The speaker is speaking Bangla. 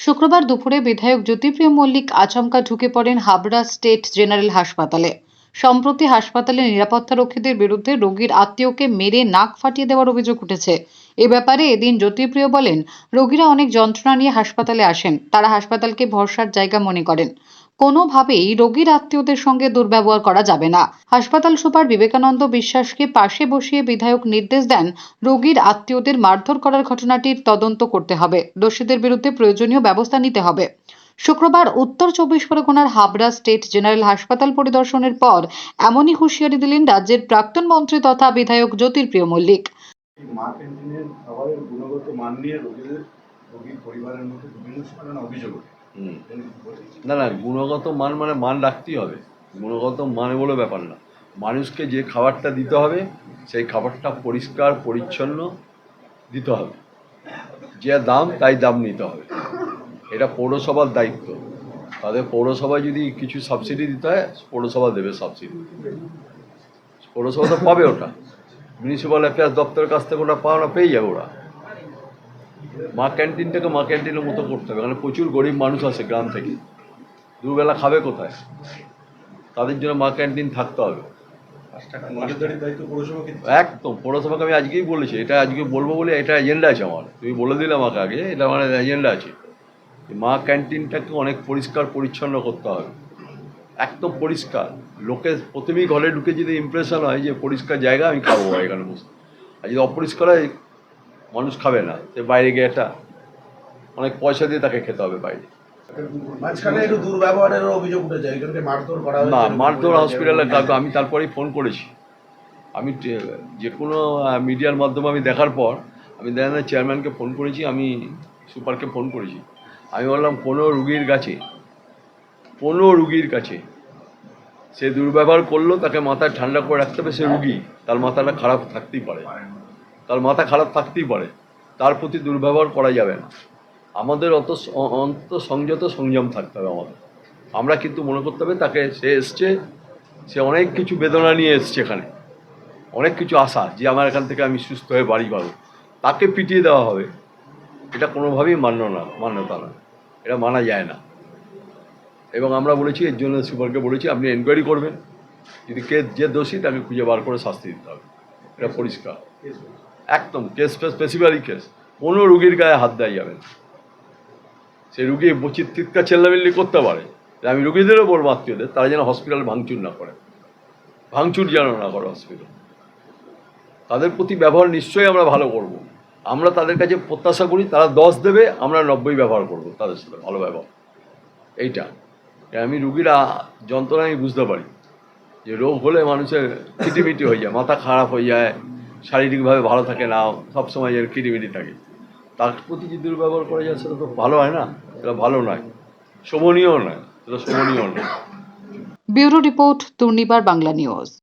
শুক্রবার দুপুরে বিধায়ক জ্যোতিপ্রিয় মল্লিক আচমকা ঢুকে পড়েন হাবড়া স্টেট জেনারেল হাসপাতালে। সম্প্রতি হাসপাতালে নিরাপত্তারক্ষীদের বিরুদ্ধে রোগীর আত্মীয়কে মেরে নাক ফাটিয়ে দেওয়ার অভিযোগ উঠেছে। এ ব্যাপারে এদিন জ্যোতিপ্রিয় বলেন, রোগীরা অনেক যন্ত্রণা নিয়ে হাসপাতালে আসেন। তারা হাসপাতালকে ভরসার জায়গা মনে করেন। কোনোভাবেই রোগীর আত্মীয়দের সঙ্গে দুর্ব্যবহার করা যাবে না। হাসপাতাল সুপার বিবেকানন্দ বিশ্বাসকে পাশে বসিয়ে বিধায়ক নির্দেশ দেন, রোগীর আত্মীয়দের মারধর করার ঘটনাটির তদন্ত করতে হবে। দোষীদের বিরুদ্ধে প্রয়োজনীয় ব্যবস্থা নিতে হবে। শুক্রবার উত্তর চব্বিশ পরগনার হাবড়া স্টেট জেনারেল হাসপাতাল পরিদর্শনের পর এমনই হুঁশিয়ারি দিলেন রাজ্যের প্রাক্তন মন্ত্রী তথা বিধায়ক জ্যোতিপ্রিয় মল্লিক। রোগীর পরিবারের মধ্যে বিভিন্ন অভিযোগ ওঠে? না না, গুণগত মান মানে মান রাখতেই হবে। গুণগত মানে বলে ব্যাপার না। মানুষকে যে খাবারটা দিতে হবে, সেই খাবারটা পরিষ্কার, পরিচ্ছন্ন দিতে হবে। যে দাম, তাই দাম নিতে হবে। এটা পৌরসভার দায়িত্ব। তাদের পৌরসভায় যদি কিছু সাবসিডি দিতে হয়, পৌরসভা দেবে সাবসিডি পৌরসভা তো পাবে ওটা। মিউনিসিপ্যাল অ্যাফেয়ার্স দপ্তরের কাছ থেকে ওটা পাওয়া পেয়ে যাবে ওরা। মা ক্যান্টিনটাকে মা ক্যান্টিনের মতো করতে হবে। কারণ প্রচুর গরিব মানুষ আছে গ্রাম থেকে। দুবেলা খাবে কোথায়? তাদের জন্য মা ক্যান্টিন থাকতে হবে। একদম পৌরসভাকে আমি আজকেই বলেছি এটা আজকে বলব বলে এটা এজেন্ডা আছে আমার। তুমি বলে দিলে আমাকে আগে এটা আমার এজেন্ডা আছে। মা ক্যান্টিনটাকে অনেক পরিষ্কার পরিচ্ছন্ন করতে হবে। একদম পরিষ্কার। লোকে প্রথমেই ঘরে ঢুকে যদি ইমপ্রেশন হয় যে পরিষ্কার জায়গা আমি খাব এখানে বসে। আর যদি অপরিষ্কার হয় মানুষ খাবে না। সে বাইরে গিয়ে একটা অনেক পয়সা দিয়ে তাকে খেতে হবে বাইরে। মাঝখানে একটু দুর্ব্যবহারের অভিযোগ উঠেছে এখানকে মারধর করা না মারধর হসপিটালে কাউকে আমি তারপরেই ফোন করেছি। আমি যে কোনো মিডিয়ার মাধ্যমে আমি দেখার পর আমি দেখেন চেয়ারম্যানকে ফোন করেছি আমি সুপারকে ফোন করেছি। আমি বললাম কোনো রুগীর কাছে কোনো রুগীর কাছে সে দুর্ব্যবহার করল তাকে মাথায় ঠান্ডা করে রাখতে হবে সে রুগী তার মাথাটা খারাপ থাকতেই পারে। তার মাথা খারাপ থাকতেই পারে। তার প্রতি দুর্ব্যবহার করা যাবে না। আমাদের অত অন্ত সংযত সংযম থাকতে হবে আমাদের। আমরা কিন্তু মনে করতে হবে তাকে সে এসছে, সে অনেক কিছু বেদনা নিয়ে এসছে এখানে। অনেক কিছু আশা যে আমার এখান থেকে আমি সুস্থ হয়ে বাড়ি পাবো। তাকে পিটিয়ে দেওয়া হবে। এটা কোনোভাবেই মান্য না, মান্যতা না। এটা মানা যায় না। এবং আমরা বলেছি এর জন্য সুপারকে বলেছি, আপনি এনকোয়ারি করবেন। যদি কে যে দোষী, তাকে খুঁজে বার করে শাস্তি দিতে হবে। এটা পরিষ্কার। একদম কেস স্পেসিফিক্যালি কেস কোনো রুগীর গায়ে হাত দেওয়া যাবে না। সে রুগী বচির চিৎকার চেল্লামিল্লি করতে পারে। আমি রুগীদেরও বলব আত্মীয়দের তারা যেন হসপিটাল ভাঙচুর না করে। ভাঙচুর যেন না করে হসপিটাল তাদের প্রতি ব্যবহার নিশ্চয়ই আমরা ভালো করব। আমরা তাদের কাছে প্রত্যাশা করি, তারা দশ দেবে, আমরা নব্বই ব্যবহার করব তাদের সাথে ভালো ব্যবহার। এইটা। আমি রুগীরা যন্ত্রণা আমি বুঝতে পারি। যে রোগ হলে মানুষের কিটিমিটি হয়ে যায়, মাথা খারাপ হয়ে যায় শারীরিকভাবে ভালো থাকে না সবসময় এর কিটিমিটি থাকে। তার প্রতি যে দুর্ব্যবহার করা যায়, সেটা তো ভালো হয় না? সেটা ভালো নয়। শোভনীয় নয়। সেটা শোভনীয় নয়। Bureau report, Durnibar Bangla news.